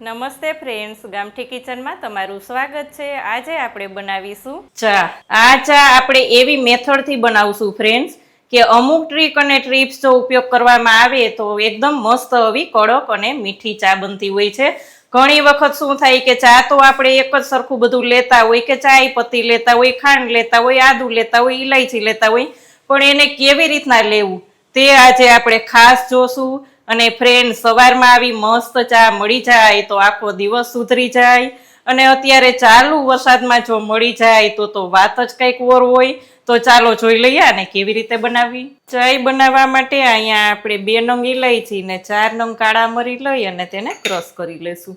નમસ્તે ફ્રેન્ડ્સ, ગામઠી કિચનમાં તમારું સ્વાગત છે. આજે આપણે બનાવીશું ચા. આ ચા આપણે એવી મેથડથી બનાવશું ફ્રેન્ડ્સ કે અમુક ટ્રીક અને ટ્રીપ્સ જો ઉપયોગ કરવામાં આવે તો એકદમ મસ્ત આવી કડક અને મીઠી ચા બનતી હોય છે. ઘણી વખત શું થાય કે ચા તો આપણે એક જ સરખું બધું લેતા હોય કે ચાય પત્તી લેતા હોય, ખાંડ લેતા હોય, આદુ લેતા હોય ઇલાયચી લેતા હોય, પણ એને કેવી રીતના લેવું? તે આજે આપણે ખાસ જોશું. અને ફ્રેન્ડ સવારમાં આવી મસ્ત ચા મળી જાય તો આખો દિવસ સુધરી જાય. અને અત્યારે ચાલુ વરસાદમાં જો મળી જાય તો તો વાત જ કંઈક ઓર હોય. તો ચાલો જોઈ લઈએ ને કેવી રીતે બનાવવી ચાય બનાવવા માટે અહીંયા આપણે બે નંગ ઇલાયચી ને ચાર નંગ કાળા મરી લઈ અને તેને ક્રશ કરી લેશું.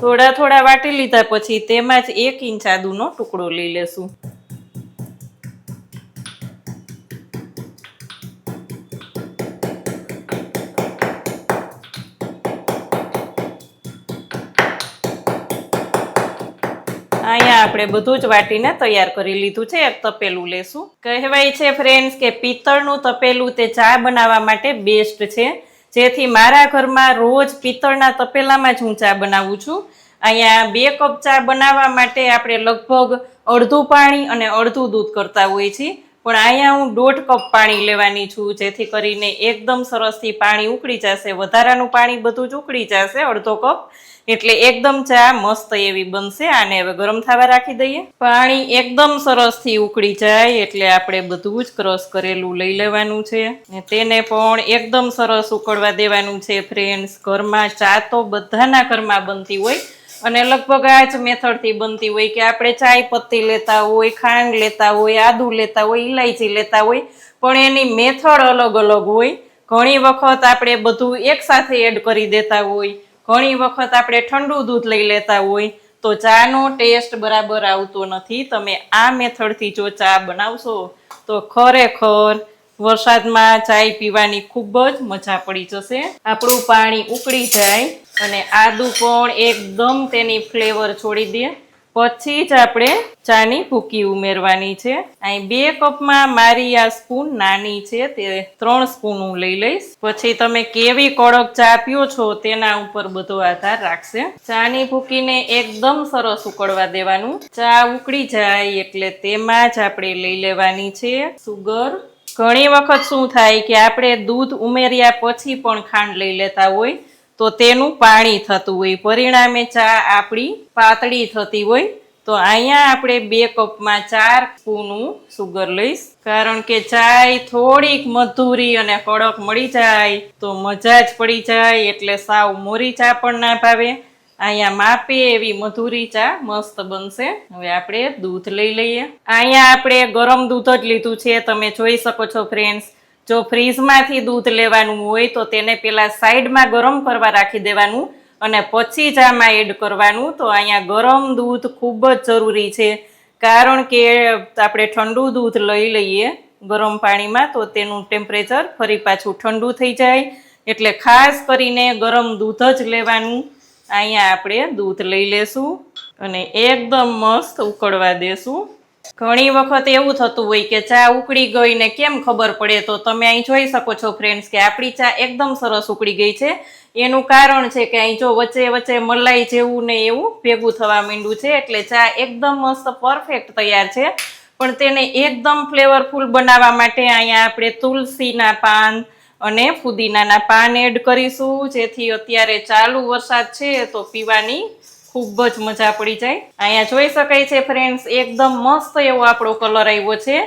થોડા થોડા વાટી લીધા પછી તેમાં જ એક ઇંચ આદુનો ટુકડો લઈ લેશું. અહીંયા આપણે બધું જ વાટીને તૈયાર કરી લીધું છે, એક તપેલું લેશું. કહેવાય છે ફ્રેન્ડ્સ કે પિત્તળનું તપેલું તે ચા બનાવવા માટે બેસ્ટ છે. જેથી મારા ઘરમાં રોજ પિત્તળના તપેલામાં જ હું ચા બનાવું છું. અહીંયા બે કપ ચા બનાવવા માટે આપણે લગભગ અડધું પાણી અને અડધું દૂધ કરતા હોઈએ છીએ. પણ અહીંયા હું દોઢ કપ પાણી લેવાની છું, જેથી કરીને એકદમ સરસથી પાણી ઉકળી જશે. વધારાનું પાણી બધું જ ઉકળી જશે, અડધો કપ. એટલે એકદમ ચા મસ્ત એવી બનશે. આને હવે ગરમ થવા રાખી દઈએ. પાણી એકદમ સરસથી ઉકળી જાય, એટલે આપણે બધું જ ક્રશ કરેલું લઈ લેવાનું છે. તેને પણ એકદમ સરસ ઉકળવા દેવાનું છે ફ્રેન્ડ્સ ઘરમાં ચા તો બધાના ઘરમાં બનતી હોય અને લગભગ આ જ મેથડથી બનતી હોય કે આપણે ચાય પત્તી લેતા હોય, ખાંડ લેતા હોય, આદુ લેતા હોય ઇલાયચી લેતા હોય, પણ એની મેથડ અલગ અલગ હોય. ઘણી વખત આપણે બધું એકસાથે એડ કરી દેતા હોય. ઘણી વખત આપણે ઠંડુ દૂધ લઈ લેતા હોય. તો ચાનો ટેસ્ટ બરાબર આવતો નથી. તમે આ મેથડથી જો ચા બનાવશો, તો ખરેખર વરસાદમાં ચાય પીવાની ખૂબ જ મજા પડી જશે. આપણું પાણી ઉકળી જાય. અને આદુ પણ એકદમ તેની ફ્લેવર છોડી દે પછી જ આપણે ચાની ભૂકી ઉમેરવાની છે. અહીં બે કપમાં મારી આ સ્પૂન નાની છે, તે ત્રણ સ્પૂન હું લઈ લઈશ. પછી તમે કેવી કડક ચા પીઓ છો તેના ઉપર બધો આધાર રાખશે. ચાની ભૂકીને એકદમ સરસ ઉકળવા દેવાનું. ચા ઉકળી જાય એટલે તેમાં જ આપણે લઈ લેવાની છે સુગર. ઘણી વખત શું થાય કે આપણે દૂધ ઉમેર્યા પછી પણ ખાંડ લઈ લેતા હોય. તો તેનું પાણી થતું હોય. પરિણામે ચા આપણી પાતળી થતી હોય. તો અહીંયા આપણે બે કપમાં ચાર સ્પૂનું સુગર લઈશ. કારણ કે ચાય થોડીક મધુરી અને કડક મળી જાય તો મજા જ પડી જાય, એટલે સાવ મોરી ચા પણ ના ભાવે. અહીંયા માપે એવી મધુરી ચા મસ્ત બનશે. હવે આપણે દૂધ લઈ લઈએ. અહીંયા આપણે ગરમ દૂધ જ લીધું છે. તમે જોઈ શકો છો ફ્રેન્ડ્સ જો ફ્રીજમાંથી દૂધ લેવાનું હોય તો તેને પેલા સાઈડમાં ગરમ કરવા રાખી દેવાનું અને પછી જ આમાં એડ કરવાનું. તો અહીંયા ગરમ દૂધ ખૂબ જ જરૂરી છે. કારણ કે આપણે ઠંડુ દૂધ લઈ લઈએ ગરમ પાણીમાં, તો તેનું ટેમ્પરેચર ફરી પાછું ઠંડુ થઈ જાય. એટલે ખાસ કરીને ગરમ દૂધ જ લેવાનું. અહીંયા આપણે દૂધ લઈ લેશું અને એકદમ મસ્ત ઉકળવા દેશું. ઘણી વખત એવું થતું હોય કે ચા ઉકળી ગઈ ને કેમ ખબર પડે? તો તમે અહીં જોઈ શકો છો ફ્રેન્ડ્સ કે આપણી ચા એકદમ સરસ ઉકળી ગઈ છે. એનું કારણ છે કે અહીં જો વચ્ચે વચ્ચે મલાઈ જેવું ને એવું ભેગું થવા માંડ્યું છે, એટલે ચા એકદમ મસ્ત પરફેક્ટ તૈયાર છે. પણ તેને એકદમ ફ્લેવરફુલ બનાવવા માટે અહીંયા આપણે તુલસીના પાન અને ફુદીનાના પાન એડ કરીશું. જેથી અત્યારે ચાલુ વરસાદ છે તો પીવાની ખૂબ જ મજા પડી જાય. અહીંયા જોઈ શકાય છે ફ્રેન્ડ્સ એકદમ મસ્ત એવો આપણો કલર આવ્યો છે.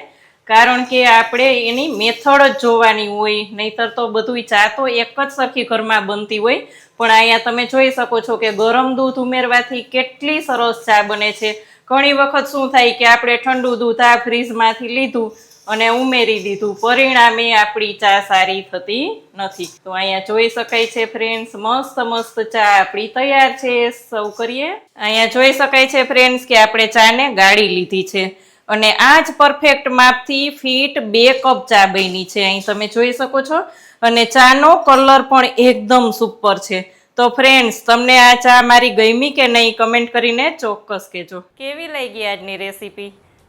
કારણ કે આપણે એની મેથડ જ જોવાની હોય, નહીતર તો બધું ચા તો એક જ સરખી ઘરમાં બનતી હોય. પણ અહીંયા તમે જોઈ શકો છો કે ગરમ દૂધ ઉમેરવાથી કેટલી સરસ ચા બને છે. ઘણી વખત શું થાય કે આપણે ઠંડુ દૂધ આ ફ્રીજમાંથી લીધું અને ઉમેરી દીધું. પરિણામે આપણી ચા સારી થતી નથી. તો અહીંયા જોઈ શકાય છે ફ્રેન્ડ્સ મસ્ત મસ્ત ચા આપણી તૈયાર છે. સૌ કરીએ. અહીંયા જોઈ શકાય છે ફ્રેન્ડ્સ કે આપણે ચાને ગાળી લીધી છે. અને આ જ પરફેક્ટ માપથી ફીટ બે કપ ચા બની છે. અહીં તમે જોઈ શકો છો. અને ચાનો કલર પણ એકદમ સુપર છે. તો ફ્રેન્ડ્સ તમને આ ચા મારી ગમી કે નહીં કમેન્ટ કરીને ચોક્કસ કહેજો. કેવી લાગી આજની રેસીપી